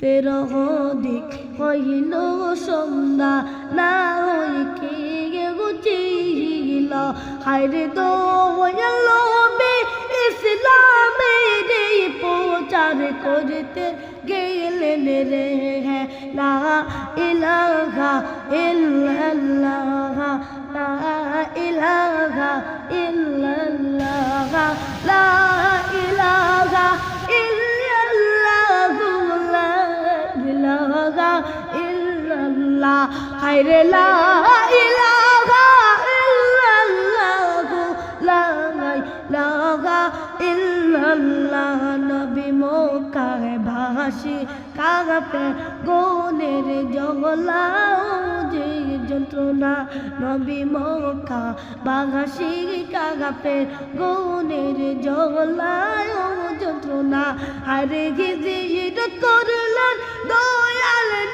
তের দিক হইল সন্ধ্যা, না হই কে গুচিল হাইরে দোয়াল ইসলামের প্রচার করতে গেলেন রে হ্যাঁ লা ইলাহা ইল্লাল্লাহ, লা ইলাহা ইল্লাল্লাহ, লা হায়রে লা ইলাহা ইল্লাল্লাহ, লা ইলাহা ইল্লাল্লাহ। নবী মোকায় ভাসি কাগাপে গোনের জগলা যে যন্ত্রণা। নবী মোকা বাঘাসি কাগাপে গোনের জগলায় যন্ত্রণা। আরে গিজির করলেন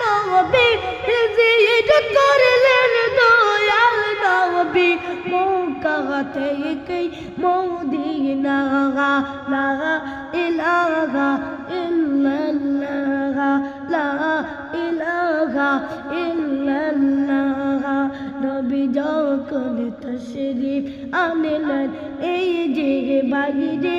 নবী গিজির করলেন দয়াল নবী মোকাতে কই মদিনা লা ইলাহা ইল্লাল্লাহ লা ইলাহা ইল্লাল্লাহ নবী যখন তশরিফ আনলেন এই যে বাইরে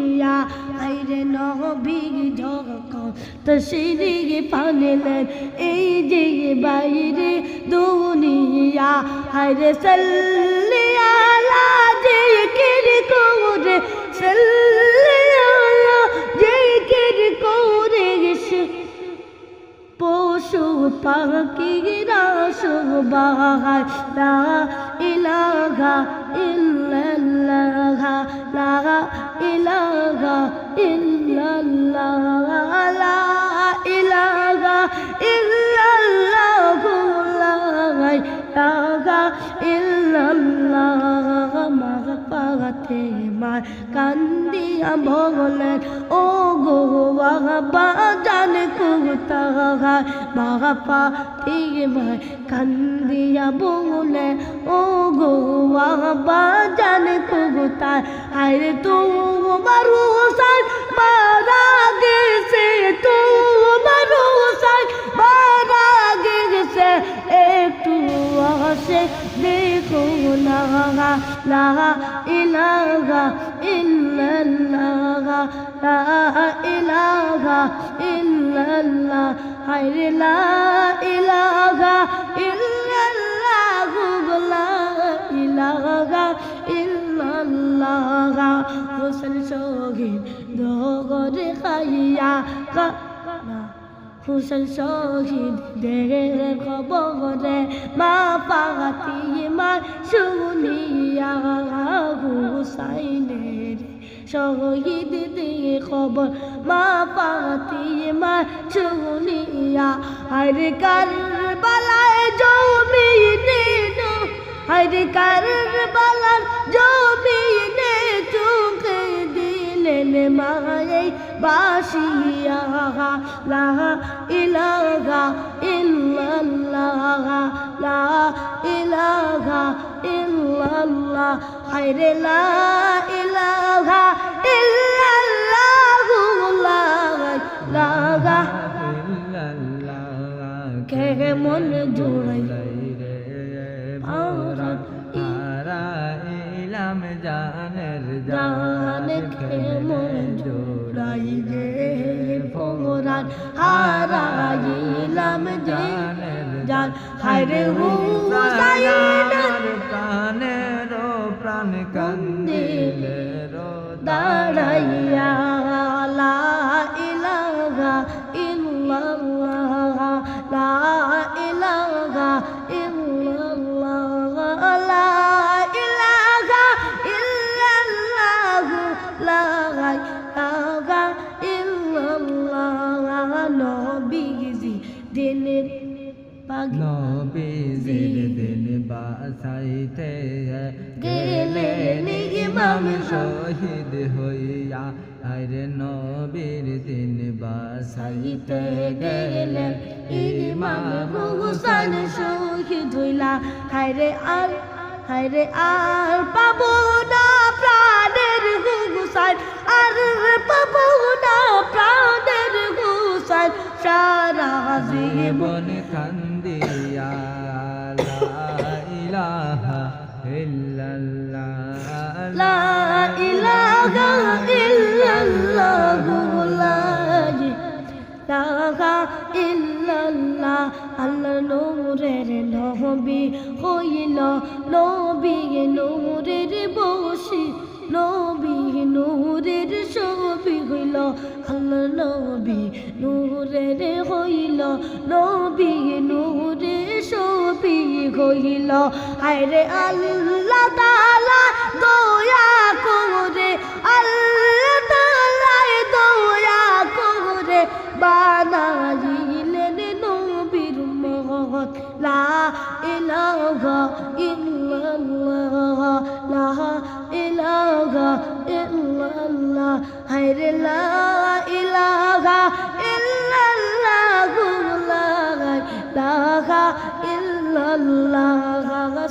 দুনিয়া আইরে নবী যখন তশরিফ আনলেন এই যে বাইরে দুনিয়া, হায়রে সাল্লি আলা জিকির করে, সাল্লি আলা জিকির করে সে পশু পাখিরা সুবাহার লা ইলাহা ইল্লাল্লাহ। লা ইলাহা ইল্লাল্লাহ, লা ইলাহা ইল্লাল্লাহ লা ইলাহা ইল্লাল্লাহ মাগফাতে মার কান্দিয়া বলেন ও গো বাবা জান কুতাহার বাবা থেকে মার কান্দিয়া বলে ও গো বাবা জান কুতার হায় তো মারুসার মারা গেছে তো মারুসার মারা গেছে। একটু আসে দেখো না, লা ইলাহা ইল্লাল্লাহ, লা ইলাহা ইল্লাল্লাহ। হায়রে লা ইল্লাল্লাহ হোসেন শহীদ দগরে খাইয়া কা হুসেন শহীদ দের খবরে মা পাতি মা শুনিয়া হুসাইনের শহীদ দিয়ে খবর, মা পাতি মা শুনিয়া, হরে কারবালায় জমিনে হরে কারবালার জমিনে চোখে দিলেন মায়ে বাসিয়া লা ইলাহা ইল্লাল্লাহ লা ইলাহা ইল্লাল্লাহ। হায়রে লা ইলাহা ইল্লাল্লাহ লা ইলাহা কে মন জোড়াই। ইলাম জানের জান মন জোড়াই গে ফোরান হারাইলাম জানের জান। হায়রে হুসাইন প্রাণের প্রাণ কান্দিলের দাঁড়াইয়া লা ইলাহা ইল্লাল্লাহ লা ইলাহা নবীজি দিন নবীজির দিন বাসাইতে গেলেন ইমাম শহীদ হইয়া আরে নবীর দিন বাসাইতে গেলেন ইমাম হুসাইন শহীদ হইলা। হায়রে আর হায়রে আর পাবো না প্রাণের হুসাইন। জীবন কান্দিয়া ইলাহা ইল্লাল্লাহ। লা ইলাহা ইল্লাল্লাহ নূরের নবী হইল নবী বসি নবী নূরের ছবি হইল নবী নূরের হইল নবী নূরের ছবি হইল। আরে আল্লাহ তাআলা দয়া করে, আল্লাহ তাআলা দয়া করে বানাইলেন নবীর মহৎ। লা ইলাহা ইল্লাল্লাহ, লা ইলাহা ইল্লাল্লাহ। হায়রে লা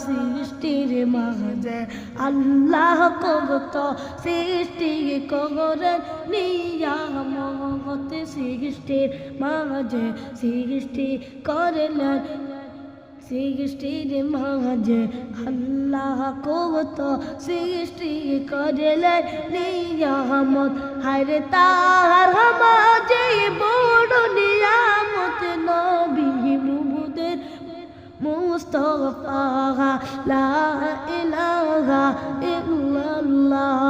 সৃষ্টির মাঝে। আল্লাহ কবত সৃষ্টি করেন নিয়ামত সৃষ্টির মাঝে। সৃষ্টি করলেন সৃষ্টির মাঝে আল্লাহ কত সৃষ্টি করলেন নিয়ামত। হায়রে তার মাঝে বড় নিয়ামত, নবী মুবুদের মুস্তফা। লা ইলাহা ইল্লাল্লাহ।